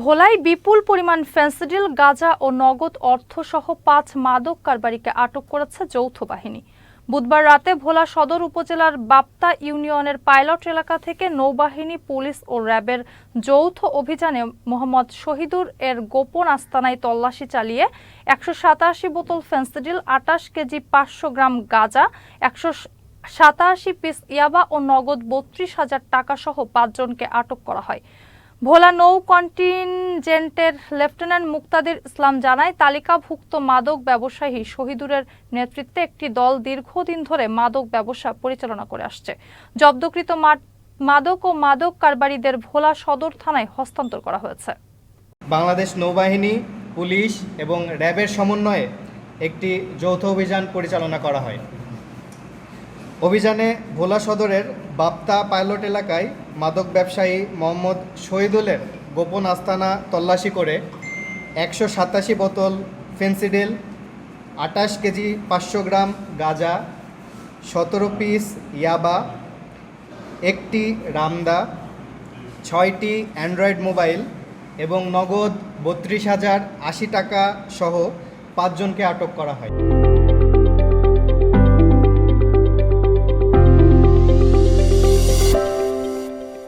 ভোলায় বিপুল পরিমাণ ফেন্সিডিল, গাঁজা ও নগদ অর্থসহ পাঁচ মাদক কারবারিকে আটক করেছে যৌথ বাহিনী। বুধবার রাতে ভোলা সদর উপজেলার বাপ্তা ইউনিয়নের পাইলট এলাকা থেকে নৌবাহিনী, পুলিশ ও র্যাবের যৌথ অভিযানে মোহাম্মদ শহীদুর এর গোপন আস্তানায় তল্লাশি চালিয়ে একশো সাতাশি বোতল ফেন্সিডিল, আটাশ কেজি পাঁচশো গ্রাম গাঁজা, একশো সাতাশি পিস ইয়াবা ও নগদ বত্রিশ হাজার টাকা সহ পাঁচজনকে আটক করা হয়। ভোলা নৌ কন্টিনজেন্টের লেফটেন্যান্ট মুক্তাদির ইসলাম জানায়, তালিকাভুক্ত মাদক ব্যবসায়ী শহীদুরের নেতৃত্বে একটি দল দীর্ঘদিন ধরে মাদক ব্যবসা পরিচালনা করে আসছে। জব্দকৃত মাদক ও মাদক কারবারিদের ভোলা সদর থানায় হস্তান্তর করা হয়েছে। বাংলাদেশ নৌবাহিনী, পুলিশ এবং র্যাবের সমন্বয়ে একটি যৌথ অভিযান পরিচালনা করা হয়। অভিযানে ভোলা সদরের বাপ্তা পাইলট এলাকায় মাদক ব্যবসায়ী মোহাম্মদ শহীদুলের গোপন আস্তানা তল্লাশি করে একশো সাতাশি বোতল ফেন্সিডিল আটাশ কেজি পাঁচশো গ্রাম গাঁজা, সতেরো পিস ইয়াবা, একটি রামদা, ছয়টি অ্যান্ড্রয়েড মোবাইল এবং নগদ বত্রিশ হাজার আশি টাকা সহ পাঁচজনকে আটক করা হয়।